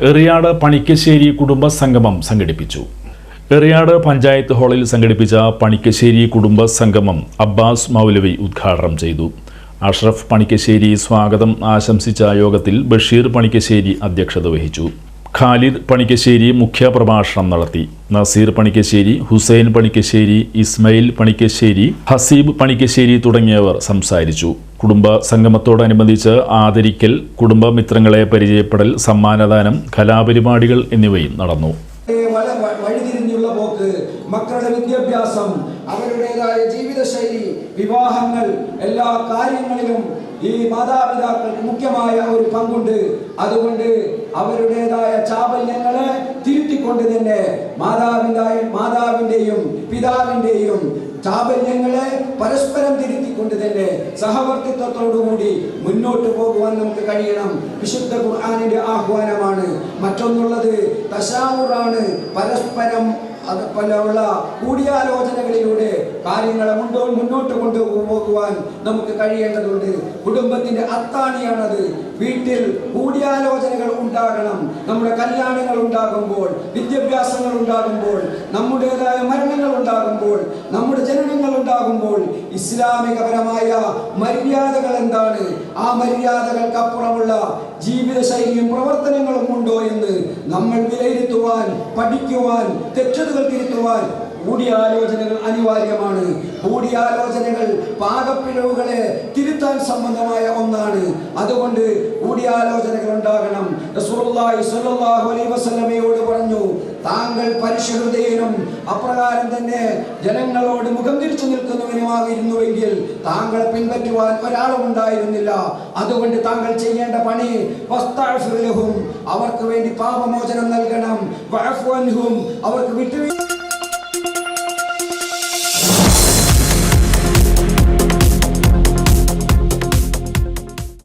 എറിയാട് പണിക്കശ്ശേരി കുടുംബ സംഗമം സംഘടിപ്പിച്ചു. എറിയാട് പഞ്ചായത്ത് ഹാളിൽ സംഘടിപ്പിച്ച പണിക്കശ്ശേരി കുടുംബ സംഗമം അബ്ബാസ് മൗലവി ഉദ്ഘാടനം ചെയ്തു. അഷ്റഫ് പണിക്കശ്ശേരി സ്വാഗതം ആശംസിച്ച യോഗത്തിൽ ബഷീർ പണിക്കശ്ശേരി അധ്യക്ഷത വഹിച്ചു. ഖാലിദ് പണിക്കശ്ശേരി മുഖ്യ പ്രഭാഷണം നടത്തി. നസീർ പണിക്കശ്ശേരി ഹുസൈൻ പണിക്കശ്ശേരി ഇസ്മയിൽ പണിക്കശ്ശേരി ഹസീബ് പണിക്കശ്ശേരി തുടങ്ങിയവർ സംസാരിച്ചു. കുടുംബ സംഗമത്തോടനുബന്ധിച്ച് ആദരിക്കൽ കുടുംബ കുടുംബമിത്രങ്ങളെ പരിചയപ്പെടൽ സമ്മാനദാനം കലാപരിപാടികൾ എന്നിവയും നടന്നു. മക്കളുടെ വിദ്യാഭ്യാസം അവരുടേതായ ജീവിതശൈലി വിവാഹങ്ങൾ എല്ലാ കാര്യങ്ങളിലും ഈ മാതാപിതാക്കൾക്ക് മുഖ്യമായ ഒരു പങ്കുണ്ട്. അതുകൊണ്ട് അവരുടേതായ ചാബല്യങ്ങളെ തിരുത്തിക്കൊണ്ട് തന്നെ മാതാവിന്റെയും മാതാവിന്റെയും പിതാവിന്റെയും ചാബല്യങ്ങളെ പരസ്പരം തിരുത്തിക്കൊണ്ട് തന്നെ സഹവർത്തിത്വത്തോടുകൂടി മുന്നോട്ട് പോകുവാൻ നമുക്ക് കഴിയണം. വിശുദ്ധ ഖുർആാനിന്റെ ആഹ്വാനമാണ്. മറ്റൊന്നുള്ളത് തശാവൂറാണ് പരസ്പരം അത് പോലെയുള്ള കൂടിയാലോചനകളിലൂടെ കാര്യങ്ങളെ മുണ്ടോ മുന്നോട്ട് കൊണ്ടുപോകുവാൻ നമുക്ക് കഴിയേണ്ടതുണ്ട്. കുടുംബത്തിന്റെ അത്താണിയാണത്. വീട്ടിൽ കൂടിയാലോചനകൾ ഉണ്ടാകണം. നമ്മുടെ കല്യാണങ്ങൾ ഉണ്ടാകുമ്പോൾ വിദ്യാഭ്യാസങ്ങൾ ഉണ്ടാകുമ്പോൾ നമ്മുടേതായ മരണങ്ങൾ ഉണ്ടാകുമ്പോൾ നമ്മുടെ ജനനങ്ങൾ ഉണ്ടാകുമ്പോൾ ഇസ്ലാമികപരമായ മര്യാദകൾ എന്താണ്? ആ മര്യാദകൾക്കപ്പുറമുള്ള ജീവിതശൈലിയും പ്രവർത്തനങ്ങളും ഉണ്ടോ എന്ന് നമ്മൾ വിലയിരുത്തുവാൻ പഠിക്കുവാൻ തെറ്റുകൾ തിരുത്തുവാൻ കൂടിയാലോചനകൾ അനിവാര്യമാണ്. കൂടിയാലോചനകൾ പാകപ്പിഴവുകളെ തിരുത്താൻ സംബന്ധമായ ഒന്നാണ്. അതുകൊണ്ട് കൂടിയാലോചനകൾ ഉണ്ടാകണം. വസല്ലമയോട് പറഞ്ഞു താങ്കൾ പരിശുദ്ധയിലും അപ്രകാരം തന്നെ ജനങ്ങളോട് മുഖം തിരിച്ചു നിൽക്കുന്നവനുമായിരുന്നുവെങ്കിൽ താങ്കളെ പിൻപറ്റുവാൻ ഒരാളും ഉണ്ടായിരുന്നില്ല. അതുകൊണ്ട് താങ്കൾ ചെയ്യേണ്ട പണി അവർക്ക് വേണ്ടി പാപമോചനം നൽകണം. അവർക്ക് വിട്ടുവീഴ്ച